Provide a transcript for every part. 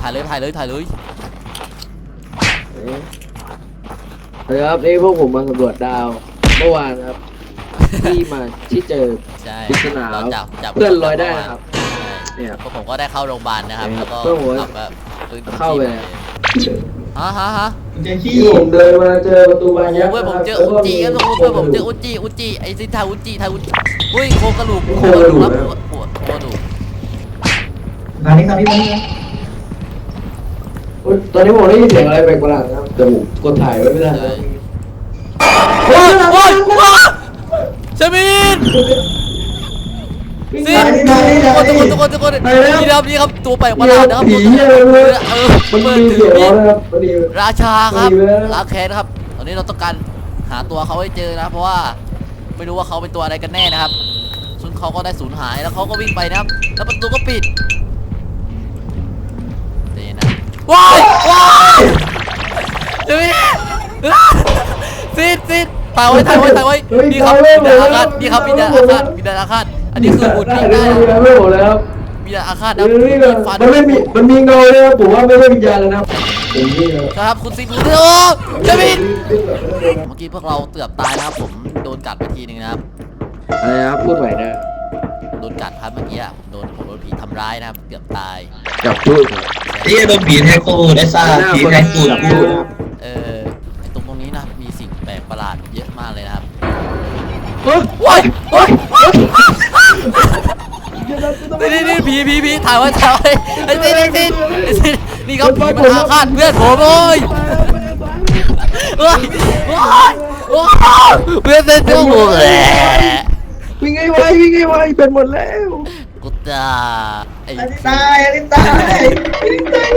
ถ่ายเลยถ่ายเลยถ่ายเลยนะครับนี่พวกผมมาสำรวจดาวเมื่อวานครับ ที่มาที่เจอ ใช่ปริศนาเราจับจับเพื่อนลอยได้นะครับใช่เนี่ยพวกผมก็ได้เข้าโรงพยาบาลนะครับครัแล้บวก็เพื่อนผมขับแบบฟื้นเข้าไปเลยฮะฮะฮะเจขี้ที่ผมเดินมาเจอประตูบานยักษ์เพื่อนผมนะครับเจอแล้วอุก็จิครับทุกคนเพื่อนผมเจออุจิอุจิไอ้สิทาอุจิทาอุจิอุ้ยโครงกระดูกโครงกระดูกครับนะโครงโครงกระดูก มานี่มานี่มานี่อุ๊ย ตอนนี้ผมได้ยินเสียงอะไรแปลกประหลาดนะครับแต่ผมกดถ่ายไว้ไม่ได้ใช่โอ้ยโอ้ยว้าชมินสิทุกคนทุกคนทุกคนทุกคนนี่ครับนี่ครับตัวแปลกประหลาดนะครับผีอะไรเลยเออมันเปิดมีถืเสีอยงมีร้อดนะครับมี ราชาครับดีเลยนะราแคนครับ ตอนนี้เราต้องการหาตัวเขาให้เจอนะเพราะว่าไม่รู้ว่าเขาเป็นตัวอะไรกันแน่นะครับส่วนเขาก็ได้สูญหายแล้วเขาก็วิ่งไปนะครับ แล้วประตูก็ปิด ว้ายว้ายเดี๋ยวนี้ซิดซิดถ่ายไว้ถ่ายไว้ถ่ายไว้นี่ครับมีดาอาฆาตนี่ครับมีดาอาฆาตมีดาอาฆาตอันนี้คือบุตรได้นี่ได้ได้ได้ไม่หมดแล้วครับมีดาอาฆาตนะเดี๋ยวนี่ก่อนฟันมันไม่มีมันมีเงาเลยครับผมว่าไม่ใช่วิญญาณแล้วนะครับผมนี่ครับครับคุณซิดโอ้เจมินเมื่อกี้พวกเราเกือบตายนะครับผมโดนกัดไปทีนึงนะครับอะไรนะครับพูดใหม่นะ โดนกัดครับเมื่อกี้อะผมโดนผมโดนผีทำร้ายนะครับเกือบตาย จับพูดไอ้โดนผีแทงกูได้ซ่าผีแทงกูจับกูพูดเออไอตรงตรงนี้นะมีสิ่งแปลกประหลาดเยอะมากเลยนะครับเฮ้ยว้ายว้ายนี่นี่นี่ผีผีผีถ่ายไว้ถ่ายไว้ไอ้ซิดไอ้ซิดไอ้ซิดนี่ครับผีมันอาฆาตเพื่อนผมโอ้ยโอ้ยโอ้ยโอ้ยเพื่อนเส้นเจ้าหมูแหละ วิ่งไงวะวิ่งไงวะเป็นหมดแล้วกูตาไอ้อันนี้ตายอันนี้ตายอันนี้ตาย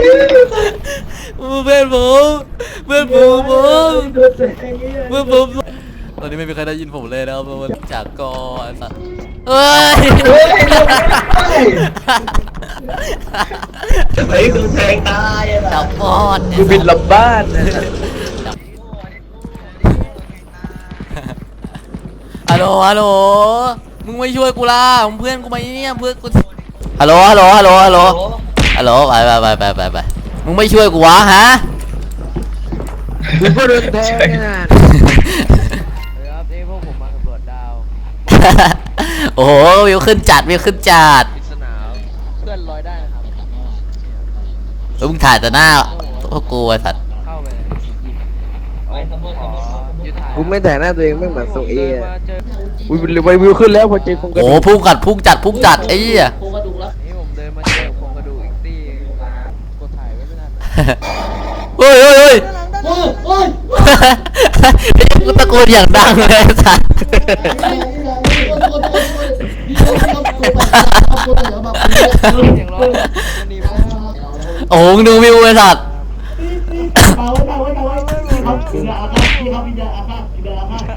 เพื่อนผมเพื่อนผมผมโดนแสงเงี้ยเพื่อนผมตอนนี้ไม่มีใครได้ยินผมเลยนะครับเพราะว่าจากกอนเอ้ยทำไมกูแทงตายอะจับปอดกูบินลับบ้าน โหลฮัลโหลมึงไม่ช่วยกูล่ะมึงเพื่อนกูไหมเนี่ยเพื่อนกูฮัลโหลฮัลโหลฮัลโหลฮัลโหลฮัลโหลไปไปไปไปไปมึงไม่ช่วยกูวะฮะกูก็โดนแทงนะครับนี่พวกผมมาสำรวจดาวโอ้โหวิวขึ้นจัดวิวขึ้นจัดปริศนาเพื่อนลอยได้นะครับเออมึงถ่ายแต่หน้าพวกกูไอ้สัตว์เข้าไปไปขโมยขโมยขโมย กูไม่แต่หน้าตัวเองไม่เหมือนทรงเออุ้ยไปวิวขึ้นแล้วพอเจอโครงกระโอ้ดูโหกพุ่งกัดพุ่งจัดพุ่งจัดไอ้เหี้ยนี่ผมเดินมาเจอโครงกระดูกอีกที่กดถ่ายไว้ไม่ทันเฮ้ยเฮ้ยเฮ้ย โอ้ยโอ้ยกูตะโกนอย่างดังเลยไอ้สัตว์โอ้โหมึงดูวิวไอ้สัตว์เออมีคนด่ากูมีคนด่ากูว่าหูกูไอ้สัตว์ลิซโนวาเตเนสเวอร์นี่ลาวไอ้คุณขึ้นกลับไปแล้วบนนะขึ้นมาแล้วบนก็เป็นที่รบร้างนะไอ้โคตรทั่วตุจริงไงล่ะอะไรครับพูดใหม่นะโ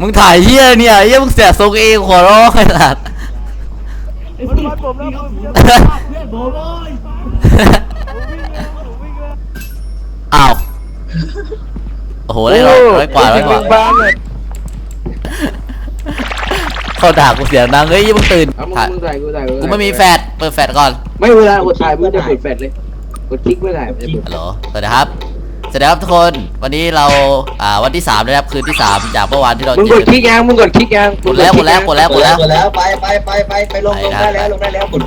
มึงถ่ายเฮียเนี่ยเฮียมึงเสียทรงเองขอร้องไอ้สัตว์มันวัดผมแล้วผมจะอ้าวโอ้โหได้ร้อยร้อยกว่าร้อยกว่าบ้านเลยเขาด่ากูเสียงดังเฮ้ยมึงตื่นเอามึงถ่ายมึงถ่ายกูถ่ายกูไม่มีแฟดเปิดแฟดก่อน ไม่เวลากดถ่ายมึงจะเปิดแฟลชเลยกดคลิกไม่ถ่ายมันจะเปิดฮัลโหลสวัสดีครับส วัสดีครับทุกคน วันนี้เรา อ่า วันที่สามนะครับ คืนที่สามจากเมื่อวานที่เรามึงเจกอดคลิกยังมึงกดคลิกยังกดแล้วกดแล้วกดแล้วกดแล้วกดแล้วไปไปไปไปไปลงลงได้แล้วลงได้แล้วกด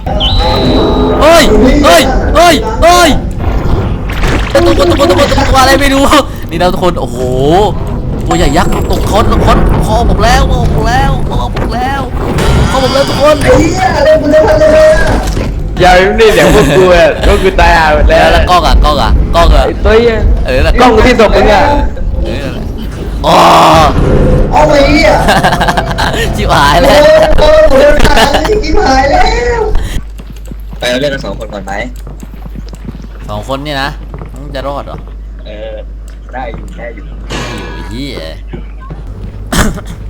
เฮ้ยเฮ้ยเฮ้ยเฮ้ยตัวตัวตัวตัวตัวตัวตัวอะไรไม่รู้ นี่นะทุกคน โอ้โห ตัวใหญ่ยักษ์ตกคอนคอนคอผมแล้วคอผมแล้วคอผมแล้วคอผมแล้วทุกคนไอ้เหี้ยเร็วเร็วเร็ว อย่านี่เดี๋ยวพวกกูอะก็คือตายอะแล้แล้ววแล้วกล้องอะกล้องอะกล้องอะไอ้ตัวเหี้ยเออแล้วกล้องที่ศพมึงอะเออนั่นแหละอ๋อ เอาไอ้เหี้ยชิบหายโอ้แล้วยโอ้ยโอ้ยตายกินหายแล้วไปเราเล่นกันสองคนก่อนไหมสองคนเนี่ยนะมึงจะรอดเหรอเออ ได้อยู่ได้อยู่อยู่ไอ้เหี้ย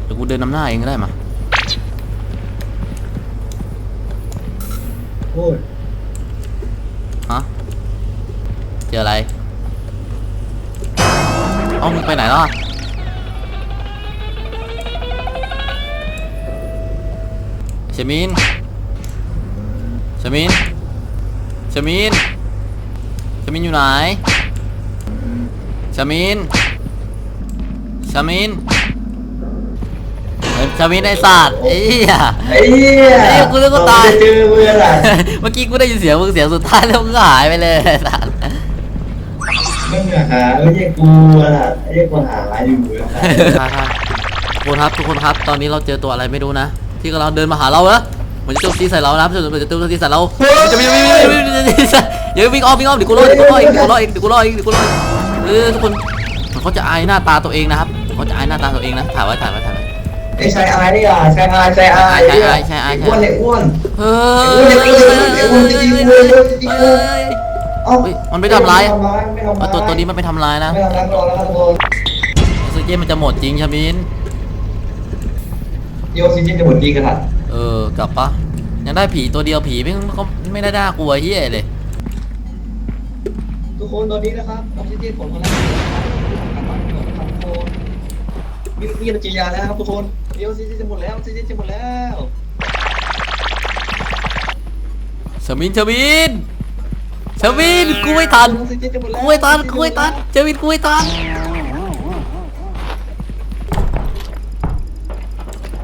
เดี๋ยวกูเดินนำหน้าเองก็ได้มา โอ้ยฮะเจออะไรเอ้ามึงไปไหนล้วอะชมินชมินชมินชมินอยู่ไหนชมินชมิน เฮ้ยชมินไอ้สัตว์ไอ้เหี้ย ไอ้เหี้ยไอ้กูนึกว่าตายจะเจอเมื่อไหร่เมื่อกี้กูได้ยินเสียงมึงเสียงสุดท้ายแล้วมึงก็หายไปเลยไอ้สัตว์มึงอะหาไม่ใช่กูอะไอ้เหี้ยกูหาอยู่อะทุกคนครับทุกคนครับ ตอนนี้เราเจอตัวอะไรไม่รู้นะ ที่กำลังเดินมาหาเรานะเหมือนจะโจมตีใส่เรานะเหมือนจะโจมตีใส่เราจะวิ่งวิ่งวิ่งวิ่งวิ่งอย่าวิ่งอ้อมวิ่งอ้อมเดี๋ยวกูรอเดี๋ยวกูรอเองเดี๋ยวกูรอเองเดี๋ยวกูรอเองเดี๋ยวกูรอเองเออทุกคนเขาจะอายหน้าตาตัวเองนะครับเขาจะอายหน้าตาตัวเองนะถ่ายไว้ถ่ายไว้ถ่ายไว้ ไอ้ชายอายนี่อะชายอายชายอายชายอายชายอาย ไอ้อ้วนไอ้อ้วนเฮ้ยเอ้าเฮ้ยมันไม่ทำร้าย ไม่ทำร้ายไม่ทำร้ายตัวตัวนี้มันไม่ทำร้ายนะไม่ทำร้ายตัวแล้วครับทุกคนออกซิเจนมันจะหมดจริงชามิน โยซิจิจะหมดจริงกันอะเออกลับปะยังได้ผีตัวเดียวผีไม่ก็ไม่ได้น่ากลัวเฮียเลย ทุกคนตอนนี้นะครับออกซิเจนผมกำลังกลับบ้านก่อนนะครับทุกค มีมีระจียาแล้วครับทุกคนเดี๋ยวออกซิเจนจะหมดแล้วออกซิเจนจะหมดแล้วชามินชามินชามินกูไม่ทันออกซิเจนจะหมดแล้วกูไม่ทันกูไม่ทันชามินกูไม่ทัน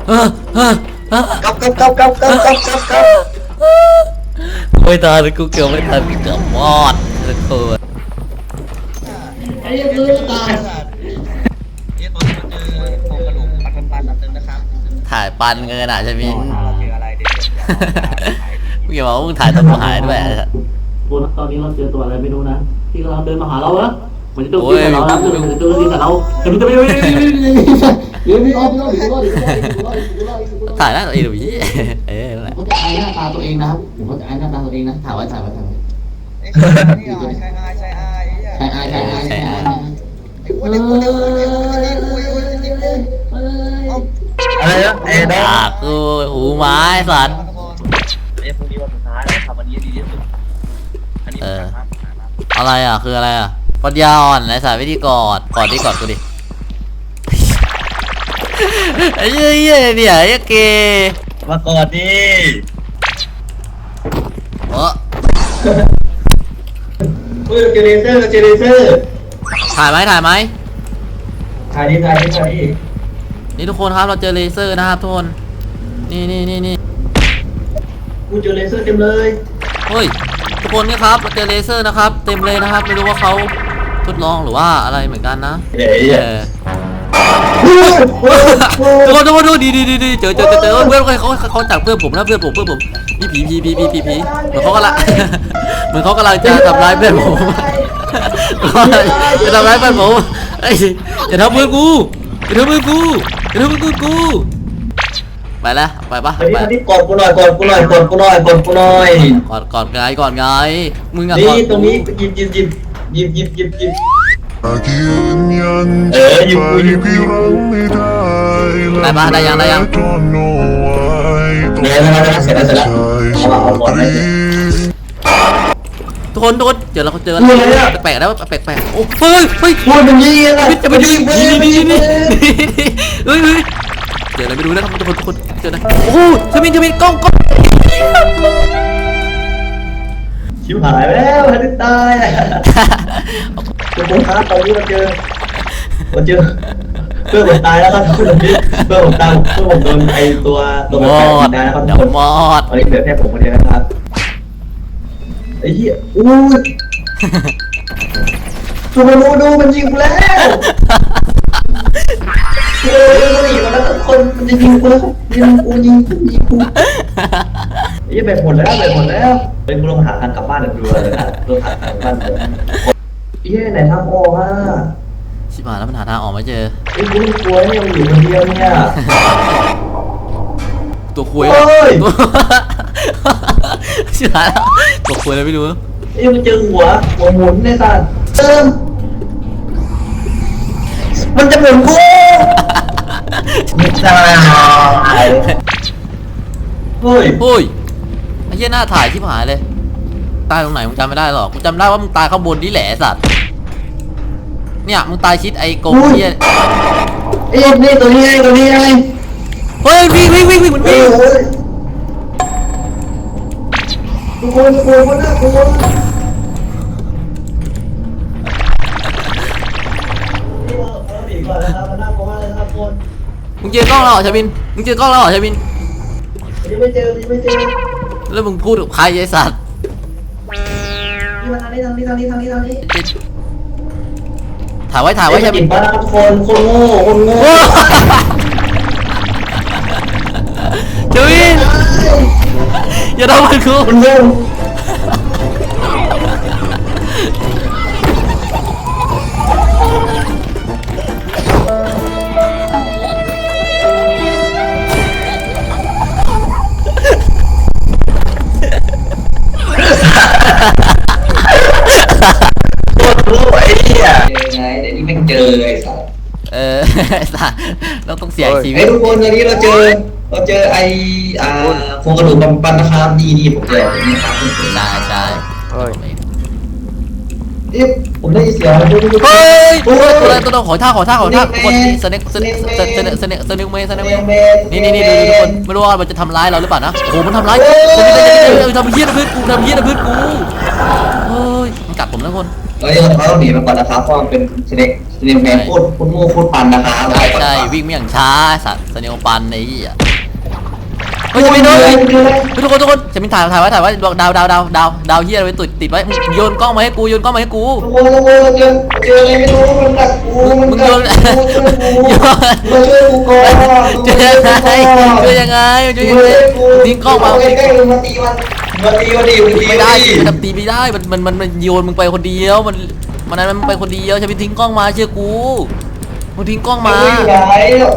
เออเออเออกลับกลับกลับกลับกลับกลับกลับกลับกูไม่ทันกูเกือบไม่ทันเกือบมอดทุกคนไอ้ยังคือตายเนี่ย ถ่ายปันเงินอะชามินเราเจออะไรเด็ดกูอย่าบอกว่ามึงถ่ายตอนกูหายด้วยไอ้ตอนนี้เราเจอตัวอะไรไม่รู้นะที่กำลังเดินมาหาเราอะเหมือนจะโจมตีใส่เรานะเหมือนจะโจมตีใส่เราแต่มันจะไม่ไม่ไม่ไม่เดี๋ยวม่ออกไม่ออกเดี๋ยวรอเดี๋ยวรอเดี๋ยวรอเดี๋ยวรอเดี๋ยวรอถ่ายหน้าตัวเองหรือพี่เออนั่นแหละผมจะอายหน้าตาตัวเองนะครับผมก็จะอายหน้าตาตัวเองนะถ่ายไว้ถ่ายไว้ถ่ายไว้นี่อะใช่อายใช่อายใช่อายใช่อายใช่อาย อะไรนะเอ็ดปากูหูไม้สัตว์ไอ้พวกนี้วันสุดท้ายแล้วทำวันนี้ดีที่สุด อันนี้ครับอะไรอะ คืออะไรอะ ปัญญาอ่อนไอ้สายวิธีกอดกอดดิกอดกูดิไอ้เหี้ยเหี้ยเนี่ยไอ้เกย์มากอดดิเออเฮ้ยเจเลเซอร์เจเลเซอร์ถ่ายไหมถ่ายไหมถ่ายดิถ่ายดิถ่ายดิ นี่ทุกคนครับเราเจอเลเซอร์นะครับทุกคน นี่นี่นี่นี่กูเจอเลเซอร์เต็มเลยเฮ้ยทุกคนนี่ครับเราเจอเลเซอร์นะครับ เต็มเลยนะครับ ไม่รู้ว่าเขาทดลองหรือว่าอะไรเหมือนกันนะเดี๋ยวเออทุกคนทุกคนดูดีดีดีดีเจอเจอเจอเจอเพื่อนเขาเขาเขาจากเพื่อนผมนะเพื่อนผมเพื่อนผมนี่ผีผีผีผีผีผีเหมือนเขากำลังเหมือนเขากำลังจะทำร้ายเพื่อนผมจะทำร้ายเพื่อนผมเอ้ยอย่าทำเพื่อนกูอย่าทำเพื่อนกู อย่าทำเพื่อนกู ไปแล้วไปปะอันนี้ไปอันนี้กอดกูหน่อยกอดกูหน่อยกอดกูหน่อยกอดกูหน่อยก่อนก่อนไงก่อนไงมึงอะนี่ก่อนตรงนี้หยิบหยิบหยิบหยิบหยิบหยิบหยิบหากยืนยันเอออยู่กูอยู่กูพี่อยู่กูรักไม่ได้ได้ปะได้ยังได้ยังทนเอาไว้เดี๋ยวเดี๋ยวเดี๋ยวเสร็จแล้วเสร็จแล้วเอาเอาหมดเลย ทุกคนทุกคนเจอแล้วเจออุ้ยอะไรอะแปลกๆแล้วแปลกๆโอ้เฮ้ยเฮ้ยพูดเป็นยี่อะไรจะไปยิงนี่นี่นี่นี่เฮ้ยเฮ้ยเจออะไรไม่รู้นะครับทุกคนทุกคนเจอนะโอ้โหชมินชมินกล้องกล้องชิบหายแล้วฮันดิตายทุกคนครับตอนนี้เราเจอเราเจอเพื่อนผมตายแล้วครับทุกคนเพื่อนผมตายเพื่อนผมโดนไอตัวตัวมมันอแตกดตายแล้วครับเดี๋ทุยวกคนมอดตอนนี้เหลือแค่ผมคนเดียวนะครับไอ้เหี้ยอู้ยดูมันดูดูมันยิงกูแล้วเฮ้ยมันหนีมาแล้วทุกคนมันจะยิงกูแล้วยิงกูยิงกูยิงกูไอ้เหี้ยแบบหมดแล้วแบบหมดแล้วเป็นกูลองหาทางกลับบ้านเดี๋ยวดูเลยนะลองหาทางกลับบ้านเลยไอ้เหี้ยไหนทางออกอะชิบหายแล้วมันหาทางออกไม่เจอไอ้กูกลัวเนี่ยมันอยู่คนเดียวเนี่ยตัวคุยโอ้ยตัว ชิบหายแล้วตัวคุยอะไรไม่รู้ไอ้มันเจอหัวหัวหมุนในสัตว์เติมมันจะหมุนกูมิชาเฮ้ยโอ้ยไอ้เหี้ยหน้าถ่ายชิบหายเลยตายตรงไหนมึงจำไม่ได้หรอกกูจำได้ว่ามึงตายข้างบนนี่แหละไอ้สัตว์เนี่ยมึงตายชิดไอ้กงเหี้ยไอ้นี่ตัวนี้ไงตัวนี้ไงเฮ้ยวิ่งวิ่งวิ่งวิ่งมันโอ้วิ่ง ยทุกคนทุกคนมันน่ากลัวมึงเจอกล้องแล้วเหรอชาบิน มึงเจอกล้องแล้วเหรอชาบิน ยังไม่เจอยังไม่เจอแล้วมึงพูดกับใครไอ้สัตว์นี่มาทางนี้ทางนี้ทางนี้ทางนี้ทางนี้ถ่ายไว้ถ่ายไว้ชาบินบ้าทุกคนคนโง่คนโง่โอ้ชาบิน อย่าทำมันกูคนโง่โคตรรู้ไอ้เหี้ยเจอไงเดี๋ยวนี้แม่งเจอไอ้สัสเออไอ้สัตว์เราต้องเสียชีวิไอ้ตทุกคนตอนนี้เราเจอ เราเจอไอ้อ่า โครงกระดูกปันปันนะครับนี่นี่ผมเจอนี่ครับใช่ใช่เฮ้ย เอ๊ะผมได้ยินเสียงอะไรไม่รู้เฮ้ยโอ้ตัวอะไรยตัวอะไรขอท่าขอท่าขอท่าคนสเน็กสเน็กสเน็กสเน็กสเน็กสเน็กเมย์สเน็กเมย์นี่นี่นี่ดูทุกคนไม่รู้ว่ามันจะทำร้ายเราหรือเปล่านะโอ้มันทำร้ายเฮ้ยคนนี้ทำเหี้ยนะเพื่อนกูทำเหี้ยนะเพื่อนกูเฮ้ยมันกัดผมแล้วคนเฮ้ยเราต้องหนีมันก่อนนะครับเพราะมันเป็นสเน็กสเน็กแมนโคตรโคตรโง่โคตรปันนะครับใช่ใช่วิ่งไม่อย่างช้าสัตว์สเน็กปันไอ้เหี้ย เฮ้ยจะไม่โดนเฮ้ยทุกคนทุกคนจะมีถ่ายถ่ายไว้ถ่ายไว้ดาวดาวดาวดาวดาวเหี้ยไรไว้ติดติดไว้โยนกล้องมาให้กูโยนกล้องมาให้กูทุกคนทุกคนเจอเจออะไรไม่รู้มันกัดกูมันกัดกูช่วยกูมาช่วยกูก่อนช่วยยังไงช่วยยังไงช่วยยังไงทิ้งกล้องมาใกล้ๆมาตีมันมาตีมันดิมันตีไม่ได้มันตีไม่ได้มันมันมันมันโยนมึงไปคนเดียวมันมันนั้นมันไปคนเดียวจะไปทิ้งกล้องมาเชื่อกู มึงทิ้งกล้องมาอยู่ไหน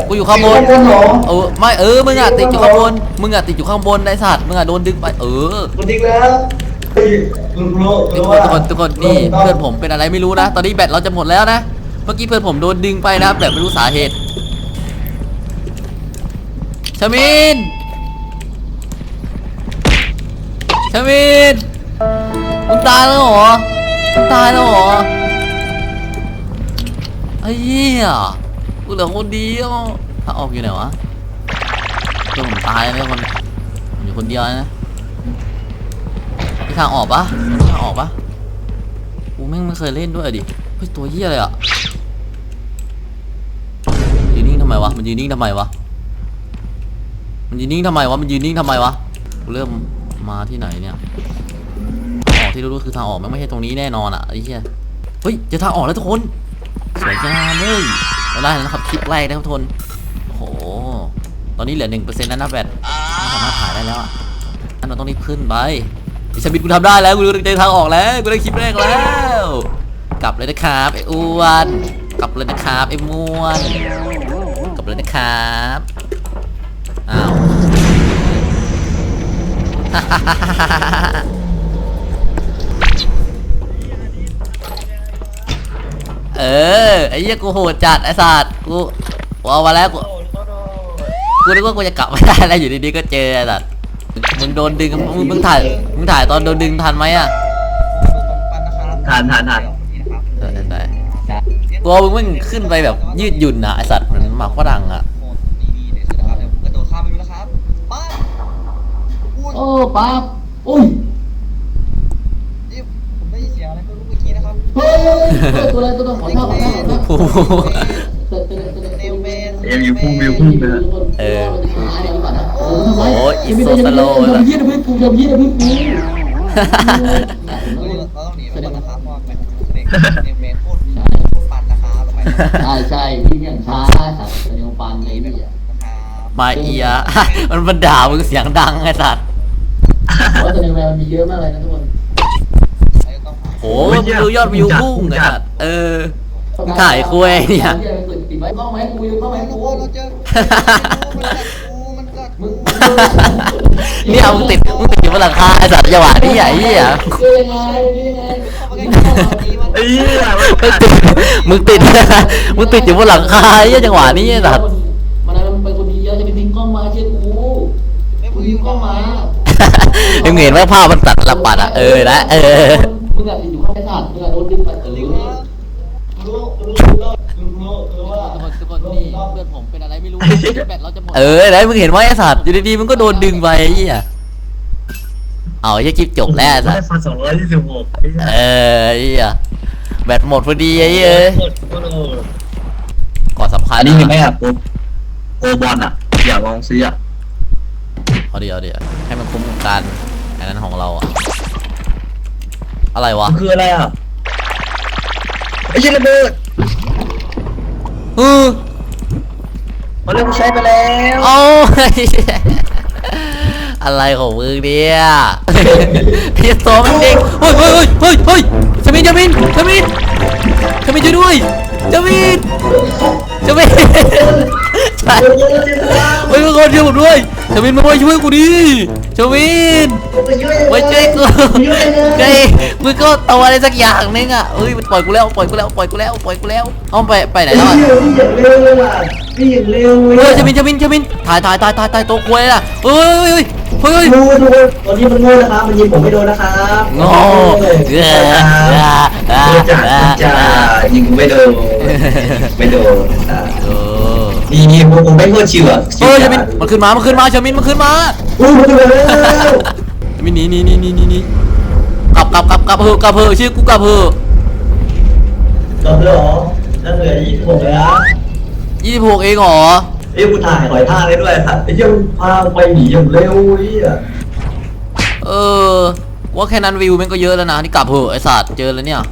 กูอยู่ข้างบน ข้างบนเหรอเออไม่เออมึงอะติดอยู่ข้างบน มึงอะติดอยู่ข้างบนไอ้สัตว์ มึงอะโดนดึงไป เออมันทิ้งแล้วลุงรู้ทุกคนทุกคนทุกคนนี่เพื่อนผมเป็นอะไรไม่รู้นะ ตอนนี้แบตเราจะหมดแล้วนะ เมื่อกี้เพื่อนผมโดนดึงไปนะครับแบบไม่รู้สาเหตุชามินชามินมึงตายแล้วเหรอมึงตายแล้วเหรอไอ้ เหี้ยกูเหลือคนเดียวถ้าออกอยู่ไหนวะเพื่อนผมตายแล้วคนอยู่คนเดียวนะมีทางออกปะมีทางออกปะกูแม่งไม่เคยเล่นด้วยดิเฮ้ยตัวเหี้ยอะไรอะยืนนิ่งทำไมวะมันยืนนิ่งทำไมวะมันยืนนิ่งทำไมวะมันยืนนิ่งทำไมวะกูเริ่มมาที่ไหนเนี่ยออกที่รู้ๆคือทางออกม่งไม่ใช่ตรงนี้แน่นอนอะไอ้เหี้ยเฮ้ยจะทางออกแล้วทุกคน สวยงามเลยเราได้แล้วนะครับคลิปแรกนะครับทุนโอ้โห ตอนนี้เหลือหนึ่งเปอร์เซ็นต์แล้วนะแบตไม่สามารถถ่ายได้แล้วอะอันเราต้องรีบขึ้นไปไอ้ชาบินกูทำได้แล้วกูรู้ใจทางออกแล้วกูได้คลิปแรกแล้ว กลับเลยนะครับไอ้อ้วนกลับเลยนะครับไอ้ม้วนกลับเลยนะครับอ้าว เออไอ้เหี้ยกูโหดจัดไอ้สัตว์กูกูเอามาแล้วกูกูนึกว่ากูจะกลับไม่ได้แล้วอยู่ดีๆก็เจอไอ้สัตว์มึงโดนดึงมึงมึงถ่ายมึงถ่ายตอนโดนดึงทันไหมอะทานทานทานเออได้ตัวมึงมึงขึ้นไปแบบยืดหยุ่นอะไอ้สัตว์เหมือนหมากฝรั่งอะกระโดดข้ามไปดูแล้วครับป้าโอ้ป๊าบอุ้ย ผมได้ยินเสียงอะไรไม่รู้เมื่อกี้นะครับ เฮ้ยตัวอะไรตัวอะไรขอท่าขอท่าขอท่าโอ้โหเนลเมนเอ็มยูพุ่งวิวพุ่งเลย เออโอ้โอ้ยอิโซสโลว์ทำเยี่ยนะเพื่อนกูทำเยี่ยนะเพื่อนกูเราต้องหนีไปก่อนนะครับเพราะว่าเป็นเนลเมนโคตรโคตรปันนะครับเราไปใช่ใช่วิ่งอย่างช้าสัตว์เป็นยังปันเลยเนี่ยนะครับมาเอีย มันมันด่ามึงเสียงดังไอ้สัตว์ เพราะในแววมีเยอะมากเลยนะทุกคน เราต้องหาโอ้มึงดูยอดวิวพุ่งไอ้สัตว์เออมึงถ่ายคุยเนี่ยติดไว้กล้องไหมกูยืนกล้องไหมทุกูกคนเราเจอมันกัดกูมันกัดเนี่ยมึงติดมึงติดอยู่บนหลังคาไอ้สัตว์จังหวะนี้ไอ้เหี้ยไอ้เหี้ยมึงติดมึงติดมึงติดอยู่บนหลังคาไอ้เหี้ยจังหวะนี้ไอ้สัตว์มันอะไรมันเป็นคนดีเยอะจะไปทิ้งกล้องมาเชื่อกูกูทิ้งกล้องมามึงเห็นว่าภาพมันตัดละปัดอะเออนะเออ มึงอาจจะอยู่ข้างไอ้สัตว์มึงอาจโดนดึงไปเออทุกคนนี่เพื่อนผมเป็นอะไรไม่รู้แบตเราจะหมดเออไหนมึงเห็นว่าไอ้สัตว์อยู่ดีๆมึงก็โดนดึงไปไอ้เหี้ยเอาไอ้เหี้ยคลิปจบแล้วไอ้สัตได้ว์พันสองร้อยยี่สิบหกเออไอ้เหี้ยแบตหมดพอดีไอ้เหี้ยเอ้ยก่อนสำคัญอันนี้มีไหมอะโปโปบอลอะอยากลองซื้ออะเอาเดี๋ยวเดี๋ยวให้มันคุ้มกับการอันนั้นของเราอะ อะไรวะ มันคืออะไรอะไอ้เหี้ยระเบิดเออมันเริ่มใช้ไปแล้วเอาอะไรของมึงเนี่ยพี่โตมันเด็กเฮ้ยเฮ้ยเฮ้ยเฮ้ยชมินชมินชมินชมินช่วยด้วยชมินชมิน ใช่เฮ้ยมึงคนช่วยผมด้วยชมินมาช่วยกูดิชมินมาช่วยกูเฮ้มึงก็เอาอะไรสักอย่างนึงอะเฮ้ยปล่อยกูแล้วปล่อยกูแล้วปล่อยกูแล้วปล่อยกูแล้วเอาไปไปไหนแล้วอะพี่อย่างเร็วเลยเฮ้ยชมินชมินชมินถ่ายถ่ายถ่ายถ่ายถ่ายตัวควยล่ะเฮ้ยเฮ้ยเฮ้ยเฮ้ยดูดูตอนนี้มันโง่นะครับมันยิงผมไม่โดนนะครับโง่เอออ่าจ้าอ่าจ้ายิงไม่โดนไม่โดน เออนี่นี่ผมผมไม่โคตรชิวอะเฮ้ยชมินมันขึ้นมา มันขึ้นมาชมินมันขึ้นมาอู้หูไปแล้วชมินหนีหนีหนีหนีหนีหนีกลับกลับกลับกลับเถอะกลับเถอะชื่อกูกลับเถอะจบแล้วเหรอนั่นเหลือยี่สิบหกเลยนะยี่สิบหกเองเหรอเอ้ยกูถ่ายหอยทากได้ด้วยครับไอ้เหี้ยพาไปหนีอย่างเร็วไอ้เหี้ยเออว่าแค่นั้นวิวมันก็เยอะแล้วนะนี่กลับเถอะไอสัตว์เจอแล้วเนี่ย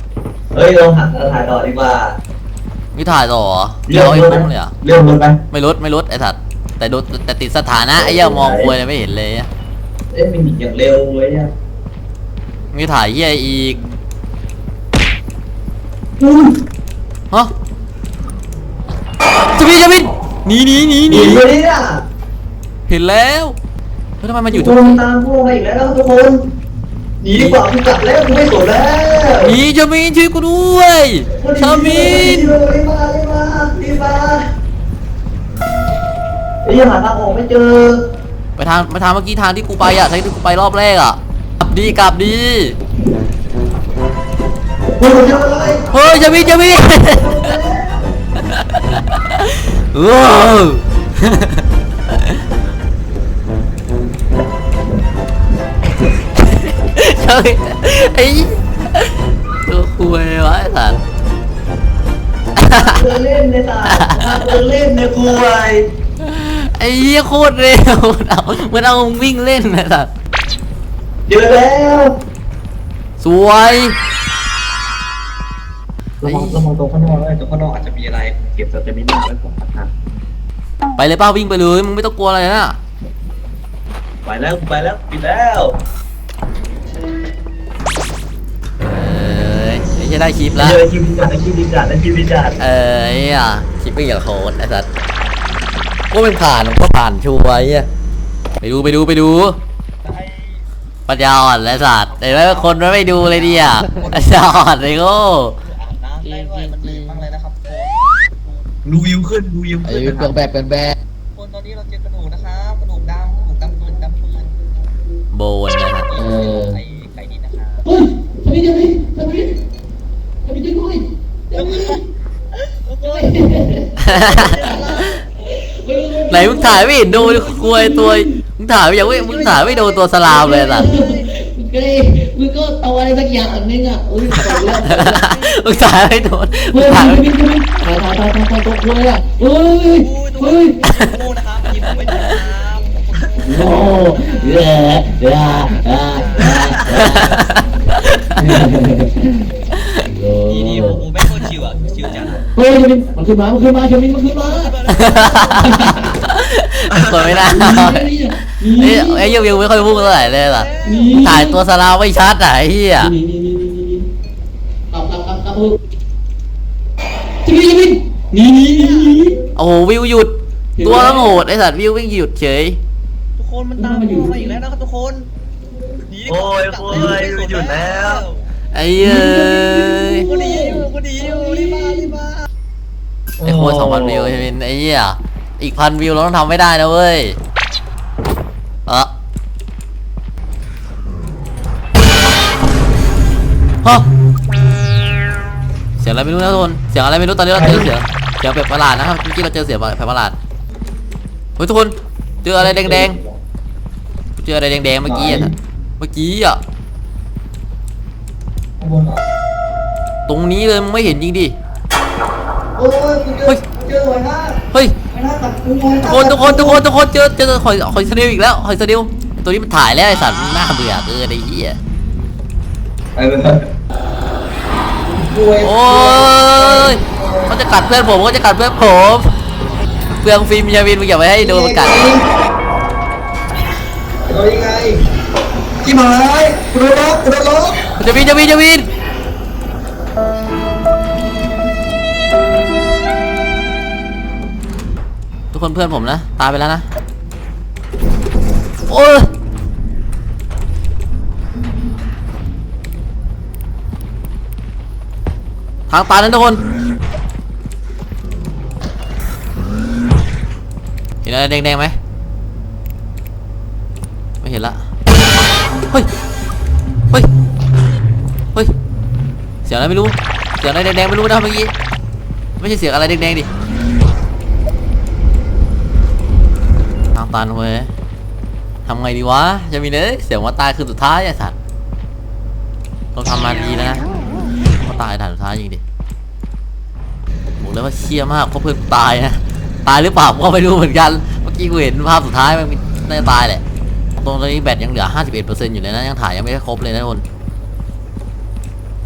เฮ้ยลองหันถ่ายต่อดีกว่า นี่ถ่ายต่อเหรอเรื่เดี๋ยวองไอ้รถปุ้งเลยเหรอะเรื่องรถไหมไม่ลดไม่ลดไอสัตว์แต่โดนแต่ติดสถานะไอ้เหี้ยมองควยเลยไม่เห็นเลยอะเอ้ยมันหนีอย่างเร็วเว้ยเนี่ยมีถ่ายเหี้ยอีกฮะจะมีจะมีหนีหนีหนีหหนีนีไปเนี่ยเห็นแล้วเฮ้ยทำไมมันอยู่ทุทุกกคนตามพวกมาอีกแล้วทุกคน หนีดีกว่ากูกลับแล้วกูไม่สนแล้วหนีจะมีช่วยกูด้วยชามินรีบมารีบมารีบมาไอ้ยังหาทางออกไม่เจอ ไปทางไปทางเมื่อกี้ทางที่กูไปอะทางที่กูไปรอบแรกอะกลับดีกลับดีกูเจออะไรเฮ้ยจะมีจะมีว้าว เฮ้ยไอ้ตัวคุยวะไอ้สัตว์เจอเล่นในตาเจอเล่นในกูไอ้ไอ้เหี้ยโคตรเร็วมันเอามันเอามึงวิ่งเล่นไอ้สัตว์เจอแล้วสวยระวังระวังตรงข้างนอกเลยตรงข้างนอกอาจจะมีอะไร เก็บสเตมิน่าไว้ก่อนนะครับไปเลยป้าวิ่งไปเลยมึงไม่ต้องกลัวอะไรนะไปแล้วไปแล้วปิดแล้ว อ้ยไม่ได้คลิปแล้วเจอคิวดิจัดคิวดิจัดคิวดิจัดเอ้ยอะคลิปไม่อย่าโคตรไอ้สัสก็เป็นผ่านผมก็ผ่านชัวร์ไอ้เหี้ยไปดูไปดูไปดูปัญญาอ่อนไอ้สัตว์แต่ว่าคนมันไม่ดูเลยดิอะปัญญาอ่อนเลยโง่ดูวิวขึ้นดูวิวขึ้นไอ้เป็นแบบเป็นแบบคนตอนนี้เราเจอกระดูกนะครับกระดูกดำกระดูกดำปืนดำปืนโบนนะฮะเออ ไข่ไข่ดินนะครับ เฮ้ยทำไมทำไมทำไมทำไมช่วยด้วย ไหนมึงถ่ายไม่เห็นโดนกลวตัวมึงถ่ายไม่ยังไม่มึงถ่ายไม่โดนตัวสลามเลยสัตว์เฮ้มึงก็เอาอะไรสักอย่างนึงอะอุ้ยตายแล้วมึงถ่ายไม่โดนมึเฮ้งยถ่ายไม่ไม่ไม่ไม่ายตายตายตายตัวกล้วยอะเฮ้ยเฮ้ยดูนะครับยิงผมไม่ถูกครับโอ้เย้เย้เย้ เฮ้ยมันขึ้นมามันขึ้นมาเชมินมันขึ้นมาคนไม่น่าเอ้ยไอ้ยวิวไม่ค่อยพูดเท่าไหร่เลยล่ะถ่ายตัวสลาไม่ชัดอะไอ้เหี้ยนี่นี่นี่นี่นี่กลับกลับกลับกลับชมินชมินนี่นี่นี่โอ้โหวิวหยุด ตัวต้องโหดไอ้สัตว์วิววิ่งหยุดเฉยทุกคนมันตามกูมาอีกแล้วนะครับทุกคนโอ้ยโอ้ยหยุดแล้วไอ้เอ้ยกูหนีอยู่กูหนีอยู่รีบมารีบมา ไอ้โค้ดสองพันวิวใช่ไหมไอ้เหี้ยอีกพันวิวเราต้องทำไม่ได้นะเว้ยเออฮะเสียงอะไรไม่รู้นะทุกคนเสียงอะไรไม่รู้ตอนนี้เราเจอเสียงเสียงแบบประหลาดนะครับเมื่อกี้เราเจอเสียงแบบประหลาดเฮ้ยทุกคนเจออะไรแดงๆเจออะไรแดงๆเมื่อกี้อะเมื่อกี้อะตรงนี้เลยมึงไม่เห็นจริงดิ โอ้ยกูเจอเฮ้ยเจอหัวหน้าเฮ้ยหัวหน้าตัดกูทุกคนทุกคนทุกคนทุกคนเจอเจอหอยหอยสนิลอีกแล้วหอยสนิลตัวนี้มันถ่ายแล้วไอสัตว์มันน่าเบื่อเกินไอ้เหี้ยไอ้เบิร์ดโอ้ยเขาจะกัดเพื่อนผมเขาจะกัดเพื่อนผมเปลืองฟิล์มยาวินมึงอย่าไปให้โดนมันกัดโดนยังไงที่หมายกูโดนล็อกกูโดนล็อกยาวินยาวินยาวิน ทุกคนเพื่อนผมนะตายไปแล้วนะโอ้ยทางตายนั้นทุกคนเห็นอะไรแดงๆไหมไม่เห็นละเฮ้ยเฮ้ยเฮ้ยเสียงอะไรไม่รู้เสียงอะไรแดงๆไม่รู้นะเมื่อกี้ไม่ใช่เสียงอะไรแดงๆดิางตันเว้ยทำไงดีวะ จะมีเนยเสียงว่าตายคือสุดท้ายไอ้สัตว์เราทำมาดีแล้วนะว่าตายด่านสุดท้ายจริงดิบอกเลยว่าเชี่ยมากเพราะเพื่อนตายนะ ตายหรือเปล่าผมก็ไม่รู้เหมือนกัน เมื่อกี้กูเห็นภาพสุดท้ายมันน่าจะตายแหละ ตรงนี้แบตยังเหลือ 51%อยู่เลยนะ ยังถ่ายยังไม่ได้ครบเลยนะทุกคน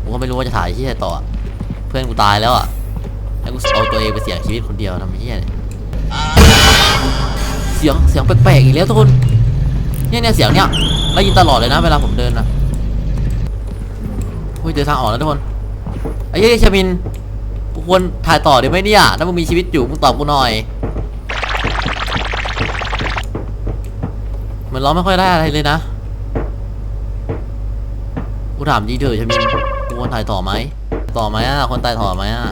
ผมก็ไม่รู้ว่าจะถ่ายที่ไหนต่อ เพื่อนกูตายแล้วอะให้กูเอาตัวเองไปเสี่ยงชีวิตคนเดียวทำไมเฮียเนี่ย เสียงเสียงแปลกๆอีกแล้วทุกคนเนี่ยเนี่ยเสียงเนี่ยได้ยินตลอดเลยนะ เวลาผมเดินนะเฮ้ยเจอทางออกแล้วทุกคนไอ้เหี้ยชมินกูควรถ่ายต่อดีไหมเนี่ยถ้ามึงมีชีวิตอยู่มึงตอบกูหน่อยเหมือนเราไม่ค่อยได้อะไรเลยนะกูถามจริงเถอะชมินกูควรถ่ายต่อไหมต่อไหมอะคนตายต่อไหมอะ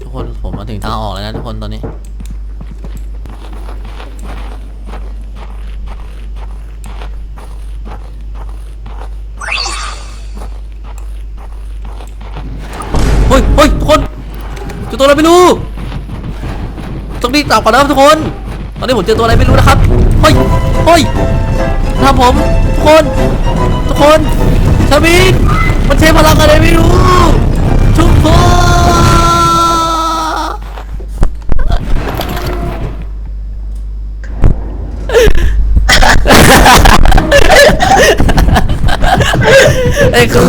ทุกคนผมมาถึงทางออกแล้วนะทุกคนตอนนี้ ฮ้ยเฮ้ยทุกคนเจอตัวอะไรไม่รู้ต้องรีบกลับก่อนนะครับทุกคน ตอนนี้ผมเจอตัวอะไรไม่รู้นะครับเฮ้ยเฮ้ยทำผมทุกคน ทุกคนชาบินมันใช้พลังอะไรไม่รู้ทุกคน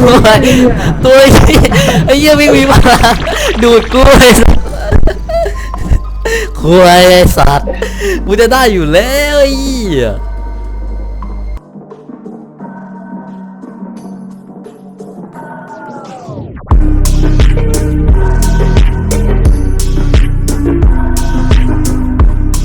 ไอ้ควยตัวไอ้เหี้ยไอ้เหี้ยไม่มีพลังดูดกูไอ้สัสควายไอ้สัตว์มึงจะได้อยู่แล้วไอ้เหี้ย